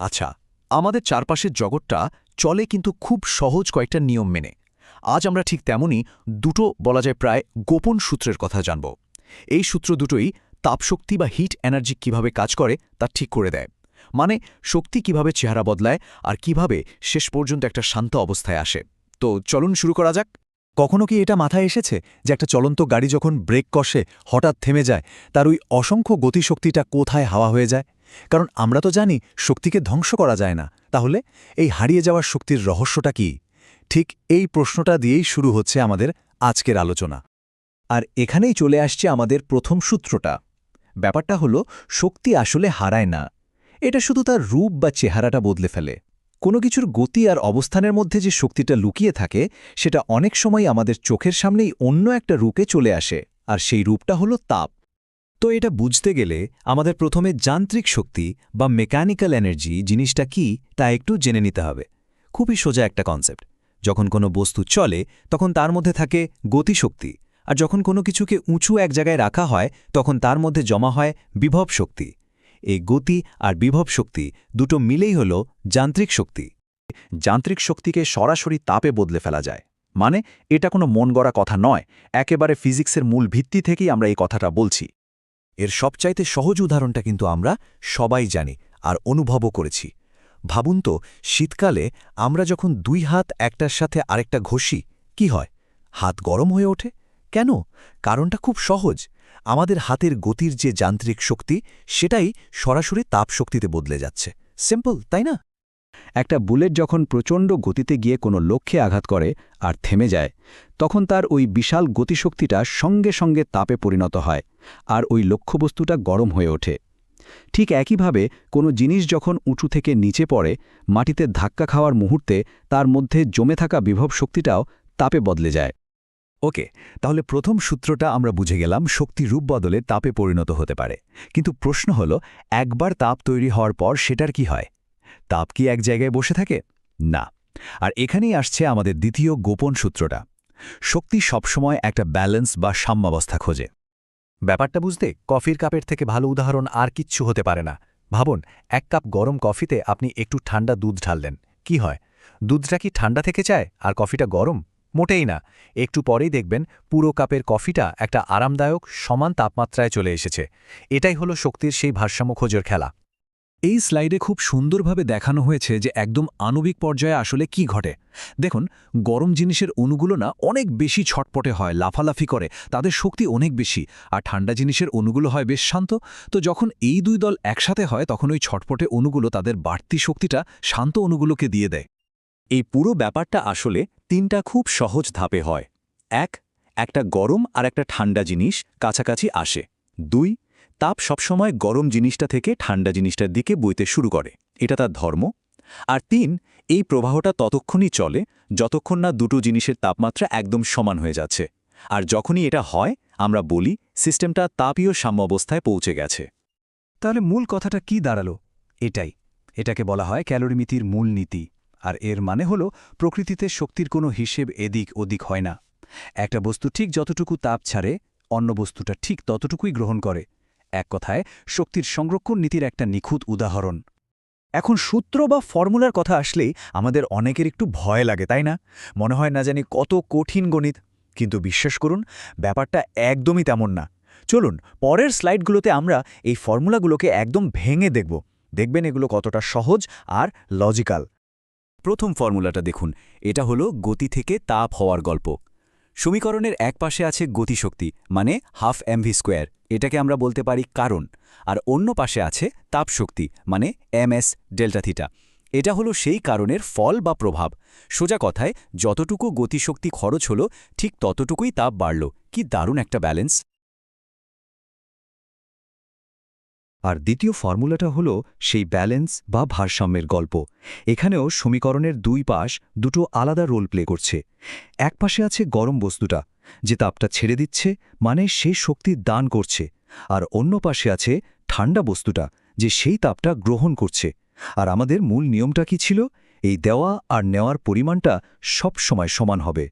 আচ্ছা আমাদের চারপাশের জগৎটা চলে কিন্তু খুব সহজ কয়েকটা নিয়ম মেনে। আজ আমরা ঠিক তেমনই দুটো বলা যায় প্রায় গোপন সূত্রের কথা জানব। এই সূত্র দুটোই তাপশক্তি বা হিট এনার্জি কীভাবে কাজ করে তা ঠিক করে দেয়। মানে শক্তি কীভাবে চেহারা বদলায় আর কীভাবে শেষ পর্যন্ত একটা শান্ত অবস্থায় আসে। তো চলুন শুরু করা যাক। কখনো কি এটা মাথায় এসেছে যে একটা চলন্ত গাড়ি যখন ব্রেক কষে, হঠাৎ থেমে যায়, তার ওই অসংখ্য গতিশক্তিটা কোথায় হাওয়া হয়ে যায়? কারণ আমরা তো জানি শক্তিকে ধ্বংস করা যায় না। তাহলে এই হারিয়ে যাওয়ার শক্তির রহস্যটা কি? ঠিক এই প্রশ্নটা দিয়েই শুরু হচ্ছে আমাদের আজকের আলোচনা। আর এখানেই চলে আসছে আমাদের প্রথম সূত্রটা। ব্যাপারটা হলো, শক্তি আসলে হারায় না। এটা শুধু তার রূপ বা চেহারাটা বদলে ফেলে। কোনো কিছুর গতি আর অবস্থানের মধ্যে যে শক্তিটা লুকিয়ে থাকে, সেটা অনেক সময় আমাদের চোখের সামনেই অন্য একটা রূপে চলে আসে, আর সেই রূপটা হলো তাপ। তো এটা বুঝতে গেলে আমাদের প্রথমে যান্ত্রিক শক্তি বা মেকানিক্যাল এনার্জি জিনিসটা কি, তা একটু জেনে নিতে হবে। খুবই সোজা একটা কনসেপ্ট। যখন কোনো বস্তু চলে, তখন তার মধ্যে থাকে গতিশক্তি, আর যখন কোনো কিছুকে উঁচু এক জায়গায় রাখা হয়, তখন তার মধ্যে জমা হয় বিভব শক্তি। এই গতি আর বিভব শক্তি দুটো মিলেই হল যান্ত্রিক শক্তি। যান্ত্রিক শক্তিকে সরাসরি তাপে বদলে ফেলা যায়। মানে এটা কোনো মন গড়া কথা নয়, একেবারে ফিজিক্সের মূল ভিত্তি থেকেই আমরা এই কথাটা বলছি। এর সবচাইতে সহজ উদাহরণটা কিন্তু আমরা সবাই জানি আর অনুভবও করেছি। ভাবুন তো, শীতকালে আমরা যখন দুই হাত একটার সাথে আরেকটা ঘষি, কি হয়? হাত গরম হয়ে ওঠে? কেন? কারণটা খুব সহজ। আমাদের হাতের গতির যে যান্ত্রিক শক্তি, সেটাই সরাসরি তাপ শক্তিতে বদলে যাচ্ছে। সিম্পল তাই না? একটা বুলেট যখন প্রচণ্ড গতিতে গিয়ে কোনো লক্ষ্যে আঘাত করে আর থেমে যায়, তখন তার ওই বিশাল গতিশক্তিটা সঙ্গে সঙ্গে তাপে পরিণত হয় আর ওই লক্ষ্যবস্তুটা গরম হয়ে ওঠে। ঠিক একইভাবে কোনো জিনিস যখন উঁচু থেকে নিচে পড়ে, মাটিতে ধাক্কা খাওয়ার মুহূর্তে তার মধ্যে জমে থাকা বিভব শক্তিটাও তাপে বদলে যায়। ওকে, তাহলে প্রথম সূত্রটা আমরা বুঝে গেলাম শক্তি রূপ বদলে তাপে পরিণত হতে পারে। কিন্তু প্রশ্ন হল, একবার তাপ তৈরি হওয়ার পর সেটার কি হয়? তাপ কি এক জায়গায় বসে থাকে? না। আর এখানেই আসছে আমাদের দ্বিতীয় গোপন সূত্রটা। শক্তি সবসময় একটা ব্যালেন্স বা সাম্যাবস্থা খোঁজে। ব্যাপারটা বুঝতে কফির কাপের থেকে ভালো উদাহরণ আর কিচ্ছু হতে পারে না। ভাবুন, এক কাপ গরম কফিতে আপনি একটু ঠান্ডা দুধ ঢাললেন। কি হয়? দুধটা কি ঠান্ডা থেকে চায়? আর কফিটা গরম? মোটেই না। একটু পরেই দেখবেন পুরো কাপের কফিটা একটা আরামদায়ক, সমান তাপমাত্রায় চলে এসেছে। এটাই হলো শক্তির সেই ভারসাম্য খোঁজের খেলা। এই স্লাইডে খুব সুন্দরভাবে দেখানো হয়েছে যে একদম আণবিক পর্যায়ে আসলে কি ঘটে। দেখুন, গরম জিনিসের অণুগুলো না অনেক বেশি ছটপটে হয়, লাফালাফি করে, তাদের শক্তি অনেক বেশি। আর ঠান্ডা জিনিসের অণুগুলো হয় বেশ শান্ত। তো যখন এই দুই দল একসাথে হয়, তখন ওই ছটপটে অণুগুলো তাদের বাড়তি শক্তিটা শান্ত অণুগুলোকে দিয়ে দেয়। এই পুরো ব্যাপারটা আসলে তিনটা খুব সহজ ধাপে হয়। এক, একটা গরম আর একটা ঠান্ডা জিনিস কাছাকাছি আসে। দুই, তাপ সবসময় গরম জিনিসটা থেকে ঠান্ডা জিনিসটার দিকে বইতে শুরু করে। এটা তার ধর্ম। আর তিন, এই প্রবাহটা ততক্ষণই চলে, যতক্ষণ না দুটো জিনিসের তাপমাত্রা একদম সমান হয়ে যাচ্ছে। আর যখনই এটা হয়, আমরা বলি, সিস্টেমটা তাপীয় সাম্যাবস্থায় পৌঁছে গেছে। তাহলে মূল কথাটা কি দাঁড়াল? এটাই। এটাকে বলা হয় ক্যালোরিমিতির মূল নীতি আর এর মানে হল, প্রকৃতিতে শক্তির কোনো হিসেব এদিক ওদিক হয় না। একটা বস্তু ঠিক যতটুকু তাপ ছাড়ে, অন্য বস্তুটা ঠিক ততটুকুই গ্রহণ করে। এক কথায়, শক্তির সংরক্ষণ নীতির একটা নিখুঁত উদাহরণ। এখন সূত্র বা ফর্মুলার কথা আসলেই আমাদের অনেকের একটু ভয় লাগে, তাই না? মনে হয় না জানি কত কঠিন গণিত। কিন্তু বিশ্বাস করুন, ব্যাপারটা একদমই তেমন না। চলুন, পরের স্লাইডগুলোতে আমরা এই ফর্মুলাগুলোকে একদম ভেঙে দেখব। দেখবেন এগুলো কতটা সহজ আর লজিক্যাল। প্রথম ফর্মুলাটা দেখুন। এটা হলো গতি থেকে তাপ হওয়ার গল্প। সমীকরণের এক পাশে আছে গতিশক্তি মানে হাফ এমভি স্কোয়ার এটাকে আমরা বলতে পারি কারণ। আর অন্য পাশে আছে তাপশক্তি মানে এম এস ডেল্টা থিটা এটা হলো সেই কারণের ফল বা প্রভাব। সোজা কথায়, যতটুকু গতিশক্তি খরচ হলো, ঠিক ততটুকুই তাপ বাড়ল। কি দারুণ একটা ব্যালেন্স! আর দ্বিতীয় ফর্মুলাটা হলো সেই ব্যালেন্স বা ভারসাম্যের গল্প। এখানেও সমীকরণের দুই পাশ দুটো আলাদা রোল প্লে করছে। এক পাশে আছে গরম বস্তুটা, যে তাপটা ছেড়ে দিচ্ছে মানে সে শক্তি দান করছে। আর অন্য পাশে আছে ঠান্ডা বস্তুটা, যে সেই তাপটা গ্রহণ করছে। আর আমাদের মূল নিয়মটা কি ছিল? এই দেওয়া আর নেওয়ার পরিমাণটা সব সময় সমান হবে।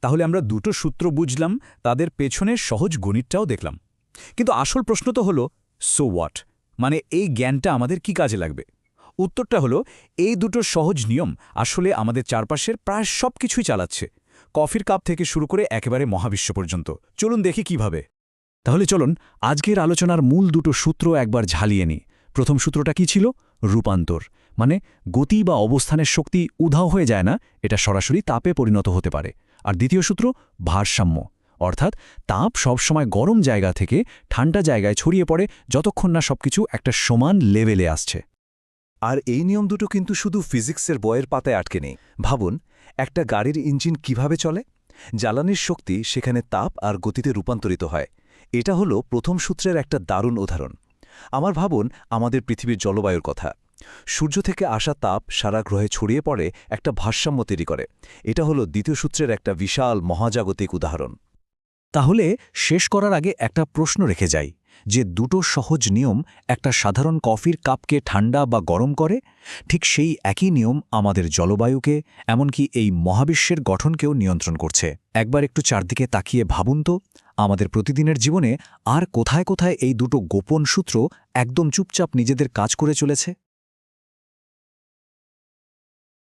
তাহলে আমরা দুটো সূত্র বুঝলাম, তাদের পেছনের সহজ গণিতটাও দেখলাম। কিন্তু আসল প্রশ্ন তো হলো সো হোয়াট মানে এই জ্ঞানটা আমাদের কি কাজে লাগবে? উত্তরটা হলো, এই দুটো সহজ নিয়ম আসলে আমাদের চারপাশের প্রায় সব কিছুই চালাচ্ছে। কফির কাপ থেকে শুরু করে একেবারে মহাবিশ্ব পর্যন্ত। চলুন দেখি কীভাবে। তাহলে চলুন, আজকের আলোচনার মূল দুটো সূত্র একবার ঝালিয়ে নিই। প্রথম সূত্রটা কি ছিল? রূপান্তর। মানে গতি বা অবস্থানের শক্তি উধাও হয়ে যায় না, এটা সরাসরি তাপে পরিণত হতে পারে। আর দ্বিতীয় সূত্র, ভারসাম্য। অর্থাৎ তাপ সবসময় গরম জায়গা থেকে ঠান্ডা জায়গায় ছড়িয়ে পড়ে যতক্ষণ না সবকিছু একটা সমান লেভেলে আসছে। আর এই নিয়ম দুটো কিন্তু শুধু ফিজিক্সের বয়ের পাতায় আটকে নেই। ভাবুন, একটা গাড়ির ইঞ্জিন কীভাবে চলে? জ্বালানির শক্তি সেখানে তাপ আর গতিতে রূপান্তরিত হয়। এটা হলো প্রথম সূত্রের একটা দারুণ উদাহরণ। আমার ভাবুন, আমাদের পৃথিবীর জলবায়ুর কথা। সূর্য থেকে আসা তাপ সারা গ্রহে ছড়িয়ে পড়ে একটা ভারসাম্য তৈরি করে। এটা হলো দ্বিতীয় সূত্রের একটা বিশাল মহাজাগতিক উদাহরণ। তাহলে শেষ করার আগে একটা প্রশ্ন রেখে যাই, যে দুটো সহজ নিয়ম একটা সাধারণ কফির কাপকে ঠান্ডা বা গরম করে, ঠিক সেই একই নিয়ম আমাদের জলবায়ুকে, এমনকি এই মহাবিশ্বের গঠনকেও নিয়ন্ত্রণ করছে। একবার একটু চারদিকে তাকিয়ে ভাবুন তো, আমাদের প্রতিদিনের জীবনে আর কোথায় কোথায় এই দুটো গোপন সূত্র একদম চুপচাপ নিজেদের কাজ করে চলেছে?